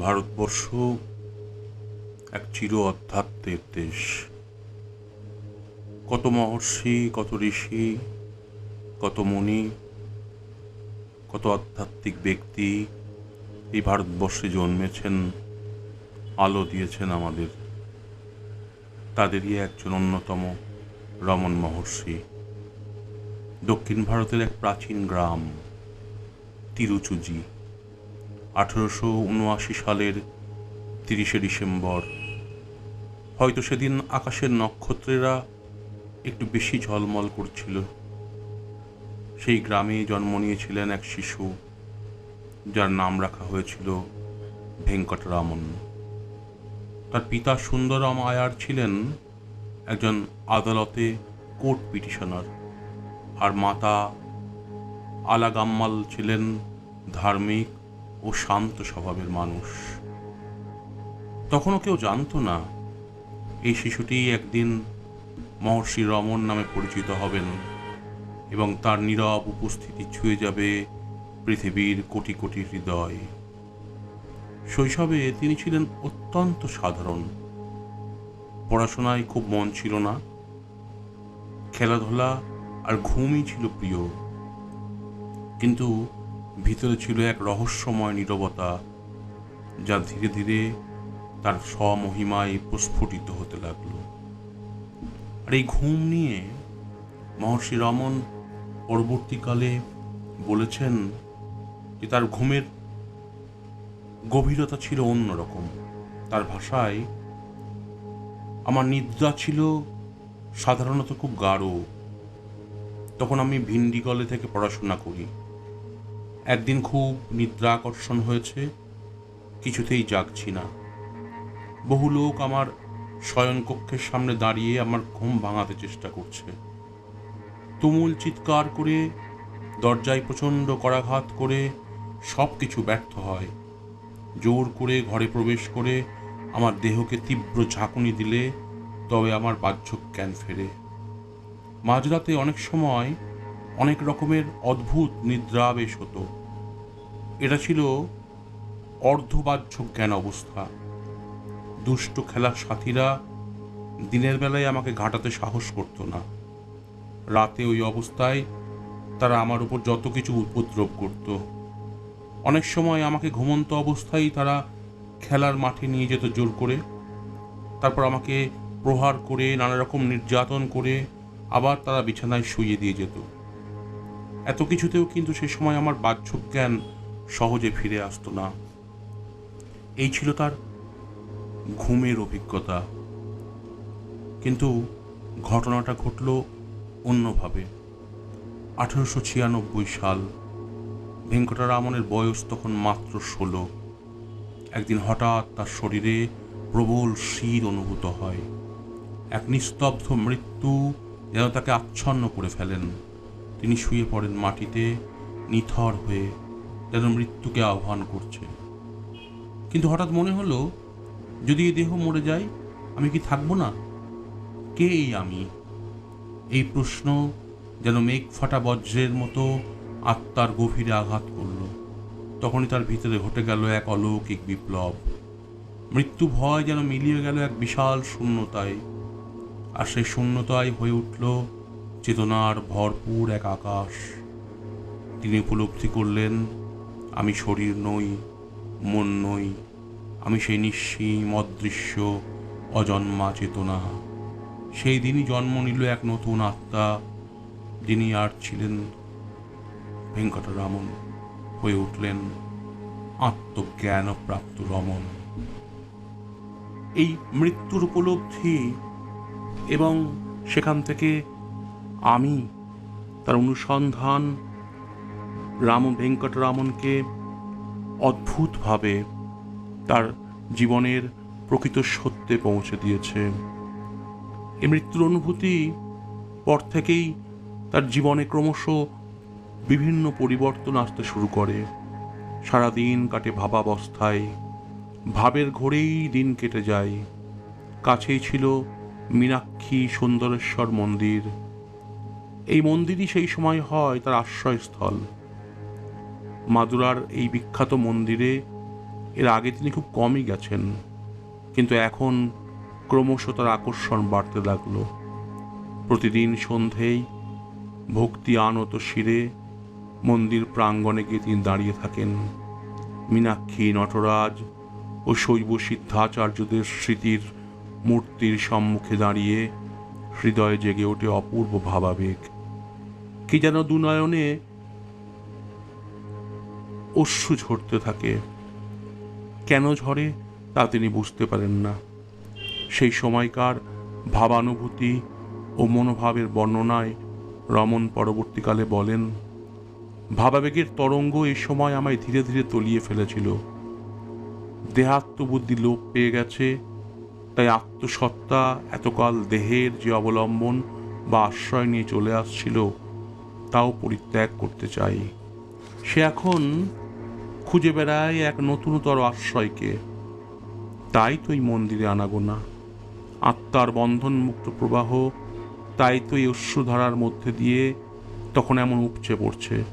ভারতবর্ষ এক চির অধ্যাত্মের দেশ। কত মহর্ষি, কত ঋষি, কত মুনি, কত আধ্যাত্মিক ব্যক্তি এই ভারতবর্ষে জন্মেছেন, আলো দিয়েছেন আমাদের। তাদেরই একজন অন্যতম রমন মহর্ষি। দক্ষিণ ভারতের এক প্রাচীন গ্রাম, তিরুচুজি। আঠেরোশো উনআশি সালের তিরিশে ডিসেম্বর। হয়তো সেদিন আকাশের নক্ষত্রেরা একটু বেশি ঝলমল করছিল। সেই গ্রামে জন্ম নিয়েছিলেন এক শিশু, যার নাম রাখা হয়েছিল ভেঙ্কটরামন। তার পিতা সুন্দরম আয়ার ছিলেন একজন আদালতে কোর্ট পিটিশনার, আর মাতা আলাগাম্মাল ছিলেন ধার্মিক ও শান্ত স্বভাবের মানুষ। তখনও কেউ জানতো না, এই শিশুটি একদিন মহর্ষি রমন নামে পরিচিত হবেন এবং তার নীরব উপস্থিতি ছুঁয়ে যাবে পৃথিবীর কোটি কোটি হৃদয়। শৈশবে তিনি ছিলেন অত্যন্ত সাধারণ। পড়াশোনায় খুব মন ছিল না। খেলাধুলা আর ঘুমই ছিল প্রিয়। কিন্তু ভিতরে ছিল এক রহস্যময় নীরবতা, যা ধীরে ধীরে তার স্বমহিমায় প্রস্ফুটিত হতে লাগল। আর এই ঘুম নিয়ে মহর্ষি রমন পরবর্তীকালে বলেছেন যে তার ঘুমের গভীরতা ছিল অন্যরকম। তার ভাষায়, আমার নিদ্রা ছিল সাধারণত খুব গাঢ়। তখন আমি ভিন্ডিগলে থেকে পড়াশোনা করি। একদিন খুব নিদ্রা আকর্ষণ হয়েছে, কিছুতেই জাগছি না। বহু লোক আমার শয়নকক্ষের সামনে দাঁড়িয়ে আমার ঘুম ভাঙাতে চেষ্টা করছে। তুমুল চিৎকার করে, দরজায় প্রচণ্ড করাঘাত করে সব কিছু ব্যর্থ হয়। জোর করে ঘরে প্রবেশ করে আমার দেহকে তীব্র ঝাঁকুনি দিলে, তবে আমার বাহ্য জ্ঞান ফেরে। মাঝরাতে অনেক সময় অনেক রকমের অদ্ভুত নিদ্রাবেশ হতো। এটা ছিল অর্ধবাহ্য জ্ঞান অবস্থা। দুষ্ট খেলার সাথীরা দিনের বেলায় আমাকে ঘাটাতে সাহস করতো না। রাতে ওই অবস্থায় তারা আমার উপর যত কিছু উপদ্রব করত। অনেক সময় আমাকে ঘুমন্ত অবস্থায় তারা খেলার মাঠে নিয়ে যেত জোর করে। তারপর আমাকে প্রহার করে নানা রকম নির্যাতন করে আবার তারা বিছানায় শুইয়ে দিয়ে যেত। এত কিছুতেও কিন্তু সে সময় আমার বাহ্য জ্ঞান সহজে ফিরে আসতো না। এই ছিল তার ঘুমের অভিজ্ঞতা। কিন্তু ঘটনাটা ঘটল অন্যভাবে। আঠেরোশো ছিয়ানব্বই সাল, ভেঙ্কটরামনের বয়স তখন মাত্র ষোলো। একদিন হঠাৎ তার শরীরে প্রবল শীত অনুভূত হয়। এক নিস্তব্ধ মৃত্যু যেন তাকে আচ্ছন্ন করে ফেলেন। তিনি শুয়ে পড়েন মাটিতে, নিথর হয়ে, যেন মৃত্যুকে আহ্বান করছে। কিন্তু হঠাৎ মনে হলো, যদি এই দেহ মরে যায়, আমি কি থাকব না? কে এই আমি? এই প্রশ্ন যেন মেঘ ফাটা বজ্রের মতো আত্মার গভীরে আঘাত করল। তখনই তার ভিতরে ঘটে গেল এক অলৌকিক বিপ্লব। মৃত্যু ভয় যেন মিলিয়ে গেল এক বিশাল শূন্যতায়। আর সেই শূন্যতায় হয়ে উঠল চেতনার ভরপুর এক আকাশ। তিনি উপলব্ধি করলেন, আমি শরীর নই, মন নই, আমি সেই নিঃসীম, অদৃশ্য, অজন্মা চেতনা। সেই দিনই জন্ম নিল এক নতুন আত্মা, যিনি আর ছিলেন ভেঙ্কটরামন। হয়ে উঠলেন আত্মজ্ঞানপ্রাপ্ত রমন। এই মৃত্যুর উপলব্ধি এবং সেখান থেকে আমি, তার অনুসন্ধান রাম ভেঙ্কটরামনকে অদ্ভুতভাবে তার জীবনের প্রকৃত সত্যে পৌঁছে দিয়েছে। এই মৃত্যুর অনুভূতি পর থেকেই তার জীবনে ক্রমশ বিভিন্ন পরিবর্তন আসতে শুরু করে। সারাদিন কাটে ভাবাবস্থায়, ভাবের ঘোরেই দিন কেটে যায়। কাছেই ছিল মীনাক্ষী সুন্দরেশ্বর মন্দির। এই মন্দিরই সেই সময় হয়, তার আশ্রয়স্থল। মাদুরার এই বিখ্যাত মন্দিরে এর আগে তিনি খুব কমই গেছেন, কিন্তু এখন ক্রমশ তার আকর্ষণ বাড়তে লাগল। প্রতিদিন সন্ধেই ভক্তি আনত শিরে মন্দির প্রাঙ্গণে গিয়ে তিনি দাঁড়িয়ে থাকেন। মীনাক্ষী, নটরাজ ও শৈব সিদ্ধাচার্যদের স্মৃতির মূর্তির সম্মুখে দাঁড়িয়ে হৃদয়ে জেগে ওঠে অপূর্ব ভাবাবেগ। কি যেন দুনয়নে অশ্রু ঝরতে থাকে। কেন ঝরে তা তিনি বুঝতে পারেন না। সেই সময়কার ভাবানুভূতি ও মনোভাবের বর্ণনায় রমন পরবর্তীকালে বলেন, ভাবাবেগের তরঙ্গ এই সময় আমায় ধীরে ধীরে তলিয়ে ফেলেছিল। দেহাত্মবুদ্ধি লোপ পেয়ে গেছে, তাই আত্মসত্তা এতকাল দেহের যে অবলম্বন বা আশ্রয় নিয়ে চলে আসছিল তাও পরিত্যাগ করতে চাই। সে এখন খুঁজে বেড়ায় এক নতুনতর আশ্রয়কে। তাই তো এই মন্দিরে আনাগোনা। আত্মার বন্ধনমুক্ত প্রবাহ, তাই তো এই অশ্রুধারার মধ্যে দিয়ে তখন এমন উপচে পড়ছে।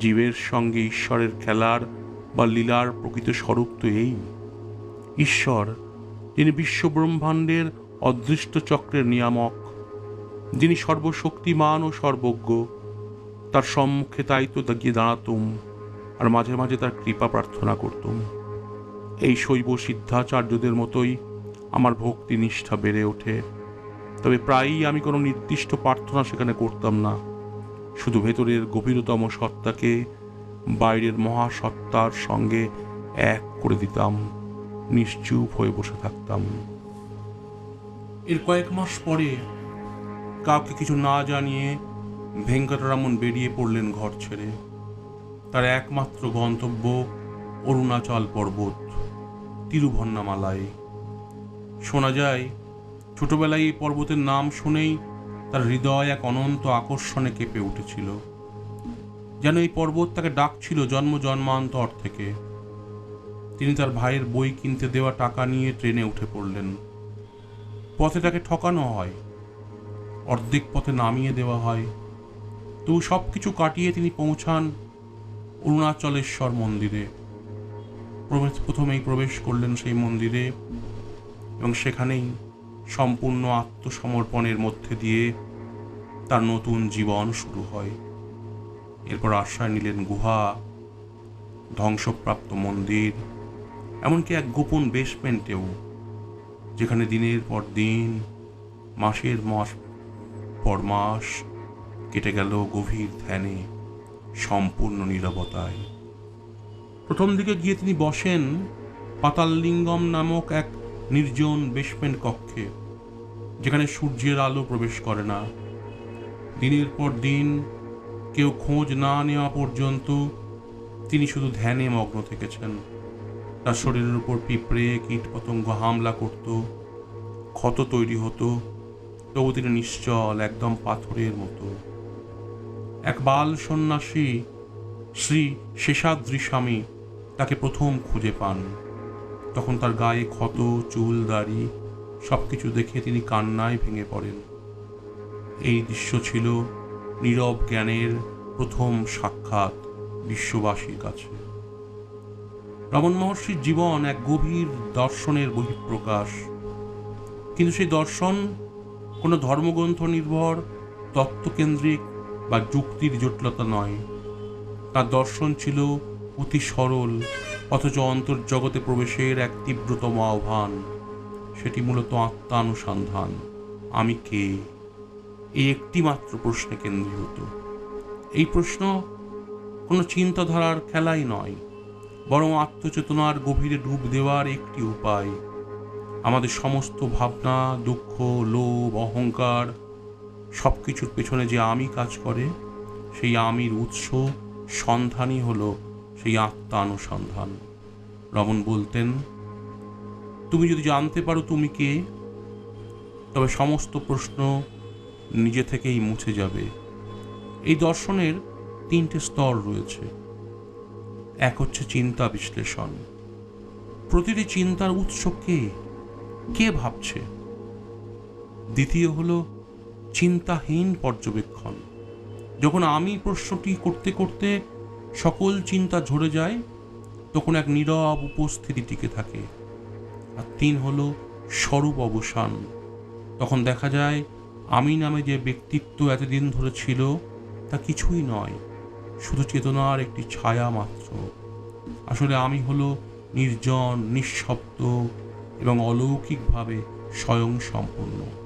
জীবের সঙ্গে ঈশ্বরের খেলার বা লীলার প্রকৃত স্বরূপ তো এই। ঈশ্বর, যিনি বিশ্বব্রহ্মাণ্ডের অদৃষ্ট চক্রের নিয়ামক, যিনি সর্বশক্তিমান ও সর্বজ্ঞ তার সম্মুখে তাই তো গিয়ে দাঁড়াতুম, আর মাঝে মাঝে তার কৃপা প্রার্থনা করতুম। এই শৈব সিদ্ধাচার্যদের মতোই আমার ভক্তি নিষ্ঠা বেড়ে ওঠে। তবে প্রায়ই আমি কোনো নির্দিষ্ট প্রার্থনা সেখানে করতাম না। শুধু ভেতরের গভীরতম সত্তাকে বাইরের মহাসত্তার সঙ্গে এক করে দিতাম, নিশ্চুপ হয়ে বসে থাকতাম। এর কয়েক মাস পরে কাউকে কিছু না জানিয়ে ভেঙ্কটরামন বেরিয়ে পড়লেন ঘর ছেড়ে। তার একমাত্র গন্তব্য অরুণাচল পর্বত, তিরুভন্নামালায়। শোনা যায়, ছোটবেলায় এই পর্বতের নাম শুনেই তার হৃদয় এক অনন্ত আকর্ষণে কেঁপে উঠেছিল। যেন এই পর্বত তাকে ডাকছিল জন্ম জন্মান্তর থেকে। তিনি তার ভাইয়ের বই কিনতে দেওয়া টাকা নিয়ে ট্রেনে উঠে পড়লেন। পথে তাকে ঠকানো হয়, অর্ধেক পথে নামিয়ে দেওয়া হয়। তবু সব কিছু কাটিয়ে তিনি পৌঁছান অরুণাচলেশ্বর মন্দিরে। প্রবেশ প্রথমেই প্রবেশ করলেন সেই মন্দিরে এবং সেখানেই সম্পূর্ণ আত্মসমর্পণের মধ্যে দিয়ে তার নতুন জীবন শুরু হয়। এরপর আশ্রয় নিলেন গুহা, ধ্বংসপ্রাপ্ত মন্দির, এমনকি এক গোপন বেসমেন্টেও, যেখানে দিনের পর দিন, মাসের মাস পর মাস কেটে গেল গভীর ধ্যানে, সম্পূর্ণ নীরবতায়। প্রথম দিকে গিয়ে তিনি বসেন পাতাললিঙ্গম নামক এক নির্জন বেসমেন্ট কক্ষে, যেখানে সূর্যের আলো প্রবেশ করে না। দিনের পর দিন কেউ খোঁজ না নেওয়া পর্যন্ত তিনি শুধু ধ্যানে মগ্ন থেকেছেন। তার শরীরের উপর পিঁপড়ে কীট পতঙ্গ হামলা করত, ক্ষত তৈরি হতো, তবু তিনি নিশ্চল, একদম পাথরের মতো। এক বাল সন্ন্যাসী শ্রী শেষাদ্রি স্বামী তাকে প্রথম খুঁজে পান। তখন তার গায়ে ক্ষত, চুল, দাড়ি সব কিছু দেখে তিনি কান্নায় ভেঙে পড়েন। এই দৃশ্য ছিল নীরব জ্ঞানের প্রথম সাক্ষাৎ বিশ্ববাসীর কাছে। রমন মহর্ষির জীবন এক গভীর দর্শনের বহিঃপ্রকাশ। কিন্তু সেই দর্শন কোনো ধর্মগ্রন্থ নির্ভর, তত্ত্বকেন্দ্রিক বা যুক্তির জটিলতা নয়। তার দর্শন ছিল অতি সরল, অথচ অন্তর্জগতে প্রবেশের এক তীব্রতম আহ্বান। সেটি মূলত আত্মানুসন্ধান। আমি কে? এই একটি মাত্র প্রশ্নে কেন্দ্রীভূত। এই প্রশ্ন কোনো চিন্তাধারার খেলাই নয়, বরং আত্মচেতনার গভীরে ডুব দেওয়ার একটি উপায়। আমাদের সমস্ত ভাবনা, দুঃখ, লোভ, অহংকার সব কিছুর পেছনে যে আমি কাজ করে, সেই আমির উৎস সন্ধানই হলো সেই আত্মানুসন্ধান রমন বলতেন, তুমি যদি জানতে পারো তুমি কে, তবে সমস্ত প্রশ্ন নিজে থেকেই মুছে যাবে। এই দর্শনের তিনটে স্তর রয়েছে। এক হচ্ছে চিন্তা বিশ্লেষণ। প্রতিটি চিন্তার উৎস কে? কে ভাবছে? দ্বিতীয় হলো চিন্তাহীন পর্যবেক্ষণ। যখন আমি প্রশ্নটি করতে করতে সকল চিন্তা ঝরে যায়, তখন এক নীরব উপস্থিতি টিকে থাকে। আর তিন হলো স্বরূপ অবসান। তখন দেখা যায়, আমি নামে যে ব্যক্তিত্ব এতদিন ধরে ছিল, তা কিছুই নয়, শুধু চেতনার একটি ছায়া মাত্র। আসলে আমি হলো নির্জন, নিঃশব্দ এবং অলৌকিকভাবে স্বয়ং সম্পূর্ণ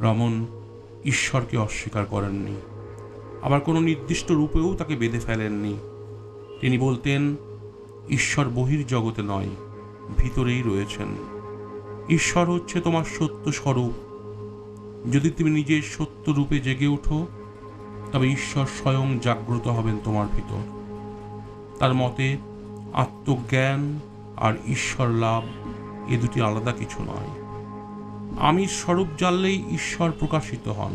রমন ঈশ্বরকে অস্বীকার করেননি। আবার কোনো নির্দিষ্ট রূপেও তাকে বেঁধে ফেলেননি। তিনি বলতেন, ঈশ্বর বহির জগতে নয়, ভিতরেই রয়েছেন। ঈশ্বর হচ্ছে তোমার সত্য স্বরূপ। যদি তুমি নিজের সত্য রূপে জেগে ওঠো, তবে ঈশ্বর স্বয়ং জাগ্রত হবেন তোমার ভিতর। তার মতে, আত্মজ্ঞান আর ঈশ্বর লাভ এ দুটি আলাদা কিছু নয়। আমি স্বরূপ জানলেই ঈশ্বর প্রকাশিত হন।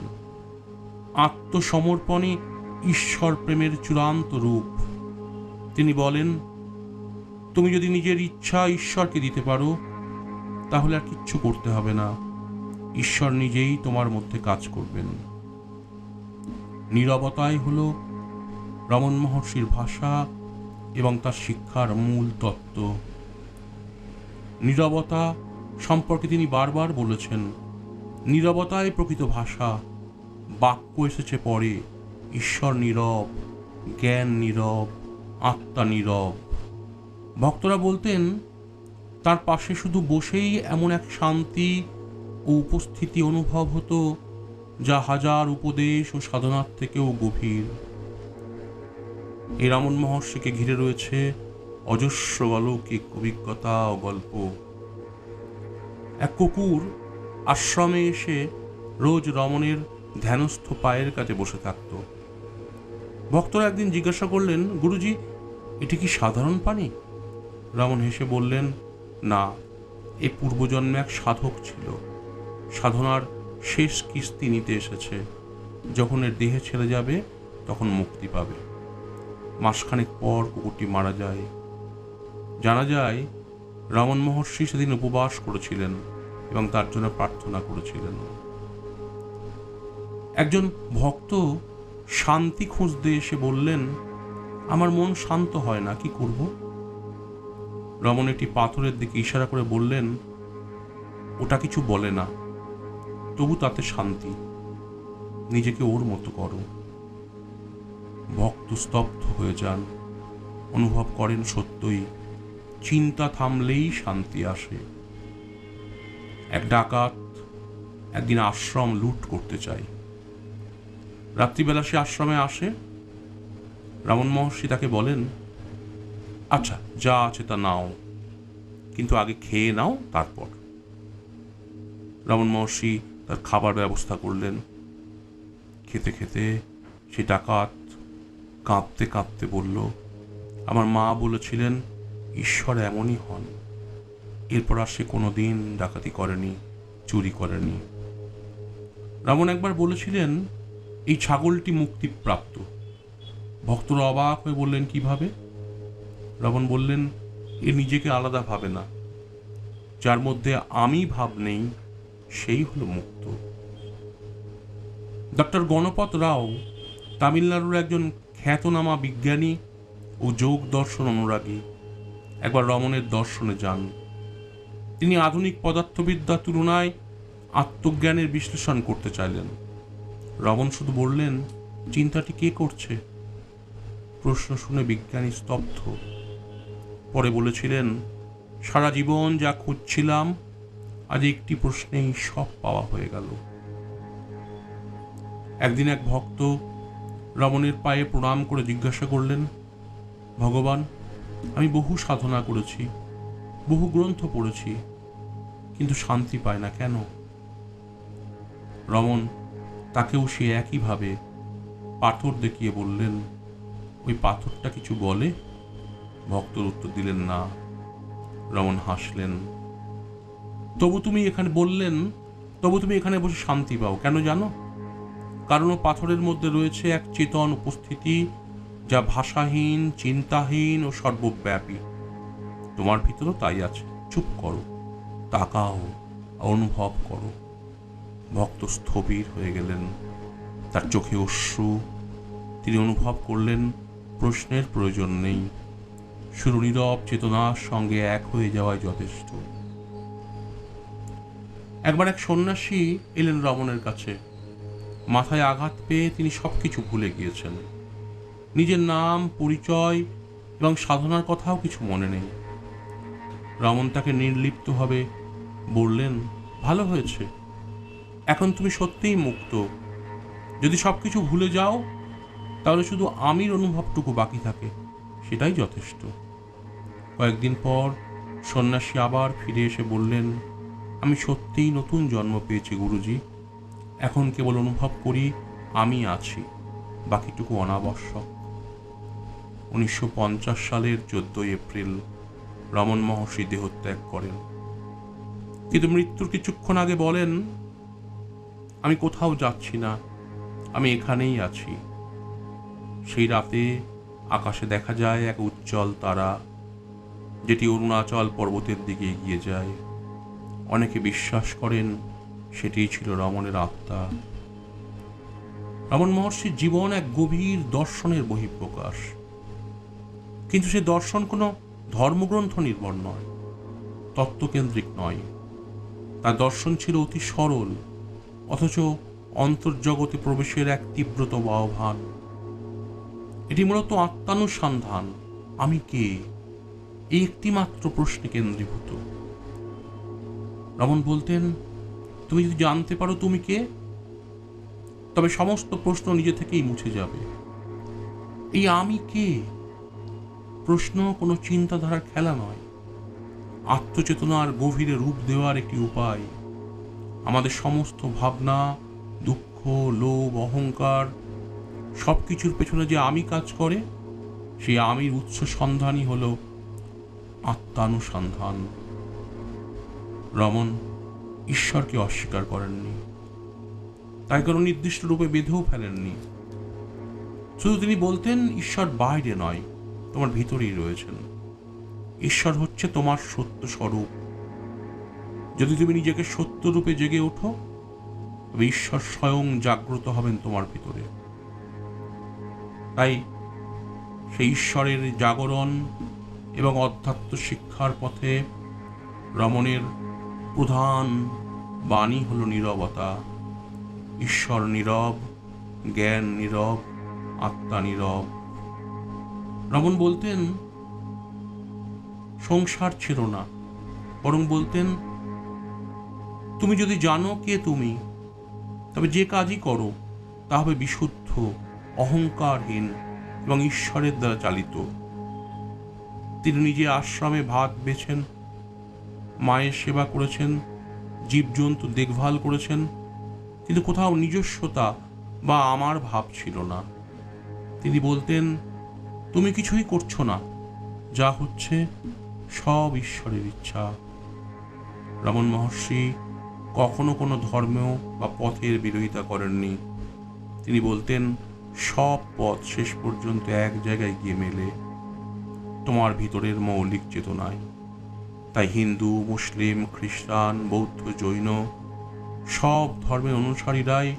আত্মসমর্পণে ঈশ্বর প্রেমের চূড়ান্ত রূপ। তিনি বলেন, তুমি যদি নিজের ইচ্ছা ঈশ্বরকে দিতে পারো, তাহলে আর কিচ্ছু করতে হবে না। ঈশ্বর নিজেই তোমার মধ্যে কাজ করবেন। নীরবতাই হল রমণ মহর্ষির ভাষা এবং তার শিক্ষার মূল তত্ত্ব। নীরবতা সম্পর্কে তিনি বারবার বলেছেন নীরবতাই প্রকৃত ভাষা, বাক্য এসেছে পরে। ঈশ্বর নীরব, জ্ঞান নীরব, আত্মা নীরব। ভক্তরা বলতেন, তার পাশে শুধু বসেই এমন এক শান্তি ও উপস্থিতি অনুভব হতো, যা হাজার উপদেশ ও সাধনার থেকেও গভীর। এই রামন মহর্ষিকে ঘিরে রয়েছে অজস্র অলৌকিক অভিজ্ঞতা ও গল্প। এক কুকুর আশ্রমে এসে রোজ রমণের ধ্যানস্থ পায়ের কাছে বসে থাকত। ভক্তরা একদিন জিজ্ঞাসা করলেন, গুরুজি, এটি কি সাধারণ পানি? রমন হেসে বললেন, না, এ পূর্বজন্মে এক সাধক ছিল। সাধনার শেষ কিস্তি নিতে এসেছে। যখন এর দেহে ছেড়ে যাবে, তখন মুক্তি পাবে। মাসখানেক পর কুকুরটি মারা যায়। জানা যায় রমন মহর্ষি সেদিন উপবাস করেছিলেন এবং তার জন্য প্রার্থনা করেছিলেন। একজন ভক্ত শান্তি খুঁজতে এসে বললেন, আমার মন শান্ত হয় না, কি করব? রমন একটি পাথরের দিকে ইশারা করে বললেন, ওটা কিছু বলে না, তবু তাতে শান্তি, নিজেকে ওর মতো করো। ভক্ত স্তব্ধ হয়ে যান, অনুভব করেন সত্যই চিন্তা থামলেই শান্তি আসে। এক ডাকাত একদিন আশ্রম লুট করতে চায়। রাত্রিবেলা সে আশ্রমে আসে। রামন মহর্ষি তাকে বলেন আচ্ছা যা আছে তা নাও, কিন্তু আগে খেয়ে নাও, তারপর। রামন মহর্ষি তার খাবার ব্যবস্থা করলেন। খেতে খেতে সে ডাকাত কাঁদতে কাঁদতে বলল, আমার মা বলেছিলেন ঈশ্বর এমনই হন। এরপর আর সে কোনো দিন ডাকাতি করেনি, চুরি করেনি। রামন একবার বলেছিলেন, এই ছাগলটি মুক্তিপ্রাপ্ত। ভক্তরা অবাক হয়ে বললেন, কীভাবে? রাবণ বললেন, এ নিজেকে আলাদা ভাবে না। যার মধ্যে আমি ভাব নেই, সেই হলো মুক্ত। ডক্টর গণপত রাও তামিলনাড়ুর একজন খ্যাতনামা বিজ্ঞানী ও যোগ দর্শন অনুরাগী একবার রমণের দর্শনে যান। তিনি আধুনিক পদার্থবিদ্যার তুলনায় আত্মজ্ঞানের বিশ্লেষণ করতে চাইলেন। রমন শুধু বললেন, চিন্তাটি কে করছে? প্রশ্ন শুনে বিজ্ঞানী স্তব্ধ। পরে বলেছিলেন, সারা জীবন যা খুঁজছিলাম, আজ একটি প্রশ্নেই সব পাওয়া হয়ে গেল। একদিন এক ভক্ত রমণের পায়ে প্রণাম করে জিজ্ঞাসা করলেন, ভগবান আমি বহু সাধনা করেছি, বহু গ্রন্থ পড়েছি, কিন্তু শান্তি পায় না কেন? রমন তাকেও সে একইভাবে পাথর দেখিয়ে বললেন, ওই পাথরটা কিছু বলে? ভক্তর উত্তর দিলেন, না। রমন হাসলেন, তবু তুমি এখানে বললেন, তবু তুমি এখানে বসে শান্তি পাও। কেন জানো? কারণ পাথরের মধ্যে রয়েছে এক চেতন উপস্থিতি যা ভাষাহীন, চিন্তাহীন ও সর্বব্যাপী। তোমার ভিতরও তাই আছে। চুপ করো, তাকাও, অনুভব করো। ভক্ত স্থবির হয়ে গেলেন। তার চোখে অশ্রু। তিনি অনুভব করলেন, প্রশ্নের প্রয়োজন নেই। শুরু নীরব চেতনার সঙ্গে এক হয়ে যাওয়াই যথেষ্ট। একবার এক সন্ন্যাসী এলেন রমণের কাছে। মাথায় আঘাত পেয়ে তিনি সব কিছু ভুলে গিয়েছেন। নিজের নাম, পরিচয় এবং সাধনার কথাও কিছু মনে নেই। রমন তাকে নির্লিপ্তভাবে বললেন, ভালো হয়েছে। এখন তুমি সত্যিই মুক্ত। যদি সব কিছু ভুলে যাও, তাহলে শুধু আমির অনুভবটুকু বাকি থাকে, সেটাই যথেষ্ট। কয়েকদিন পর সন্ন্যাসী আবার ফিরে এসে বললেন, আমি সত্যিই নতুন জন্ম পেয়েছি, গুরুজি। এখন কেবল অনুভব করি, আমি আছি, বাকিটুকু অনাবশ্যক। উনিশশো পঞ্চাশ সালের চোদ্দই এপ্রিল রমন মহর্ষি দেহত্যাগ করেন। কিন্তু মৃত্যুর কিছুক্ষণ আগে বলেন, আমি কোথাও যাচ্ছি না, আমি এখানেই আছি। সেই রাতে আকাশে দেখা যায় এক উজ্জ্বল তারা, যেটি অরুণাচল পর্বতের দিকে এগিয়ে যায়। অনেকে বিশ্বাস করেন সেটিই ছিল রমণের আত্মা। রমণ মহর্ষির জীবন এক গভীর দর্শনের বহিঃপ্রকাশ। কিন্তু সে দর্শন কোনো ধর্মগ্রন্থ নির্ভর নয়, তত্ত্বকেন্দ্রিক নয়। তার দর্শন ছিল অতি সরল, অথচ অন্তর্জগতে প্রবেশের এক তীব্রতম আহ্বান। এটি মূলত আত্মানুসন্ধান, আমি কে? এই একটি মাত্র প্রশ্নে কেন্দ্রীভূত। রমন বলতেন, তুমি যদি জানতে পারো তুমি কে, তবে সমস্ত প্রশ্ন নিজে থেকেই মুছে যাবে। এই আমি কে? প্রশ্ন কোনো চিন্তাধারার খেলা নয়। আত্মচেতনার গভীরে রূপ দেওয়ার একটি উপায়। আমাদের সমস্ত ভাবনা, দুঃখ, লোভ, অহংকার সব কিছুর পেছনে যে আমি কাজ করে সেই আমির উৎস সন্ধানই হল আত্মানুসন্ধান। রমন ঈশ্বরকে অস্বীকার করেননি। তাই কোনো নির্দিষ্ট রূপে বেঁধেও ফেলেননি। শুধু তিনি বলতেন, ঈশ্বর বাইরে নয় তোমার ভিতরেই রয়েছেন। ঈশ্বর হচ্ছে তোমার সত্য স্বরূপ। যদি তুমি নিজেকে সত্য রূপে জেগে ওঠো, তবে ঈশ্বর স্বয়ং জাগ্রত হবেন তোমার ভিতরে। তাই সেই ঈশ্বরের জাগরণ এবং অধ্যাত্ম শিক্ষার পথে রমণের প্রধান বাণী হল নীরবতা। ঈশ্বর নীরব, জ্ঞান নীরব, আত্মা নীরব। রমণ বলতেন, সংসার ছিল না। বরং বলতেন, তুমি যদি জানো কে তুমি, তবে যে কাজই করো, তা হবে বিশুদ্ধ, অহংকারহীন এবং ঈশ্বরের দ্বারা চালিত। তিনি নিজে আশ্রমে ভাত বেছেন, মায়ের সেবা করেছেন, জীবজন্তু দেখভাল করেছেন, কিন্তু কোথাও নিজস্বতা বা আমার ভাব ছিল না। তিনি বলতেন তুমি কিছুই করছ না। যা হচ্ছে সব ঈশ্বরের ইচ্ছা। রমন মহর্ষি কখনো কোনো ধর্মেও বা পথের বিরোধিতা করেননি। তিনি বলতেন, সব পথ শেষ পর্যন্ত এক জায়গায় গিয়ে মেলে। তোমার ভিতরের মৌলিক চেতনায়। তাই হিন্দু, মুসলিম, খ্রিস্টান, বৌদ্ধ, জৈন সব ধর্মের অনুসারীরাই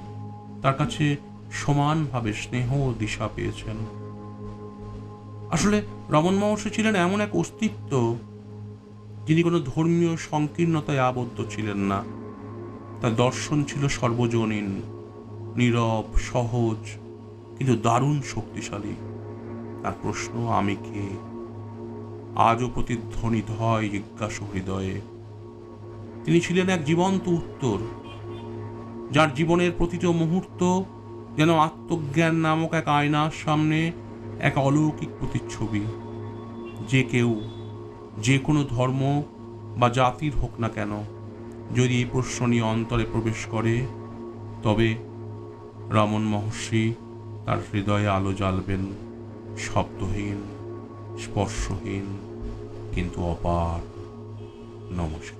তার কাছে সমানভাবে স্নেহ ও দিশা পেয়েছেন। আসলে রমন মহর্ষি ছিলেন এমন এক অস্তিত্ব যিনি কোনো ধর্মীয় সংকীর্ণতায় আবদ্ধ ছিলেন না। তার দর্শন ছিল সর্বজনীন, নীরব, সহজ, কিন্তু দারুণ শক্তিশালী। তার প্রশ্ন, আমি কে? আজও প্রতিধ্বনিত হয় জিজ্ঞাসু হৃদয়ে। তিনি ছিলেন এক জীবন্ত উত্তর, যার জীবনের প্রতিটি মুহূর্ত যেন আত্মজ্ঞান নামক এক আয়নার সামনে এক অলৌকিক প্রতিচ্ছবি। যে কেউ যে কোনো ধর্ম বা জাতির হোক না কেন, যদি এই প্রশ্ন নিয়ে অন্তরে প্রবেশ করে, তবে রমন মহর্ষি তার হৃদয়ে আলো জ্বালবেন, শব্দহীন, স্পর্শহীন, কিন্তু অপার নমস্কার।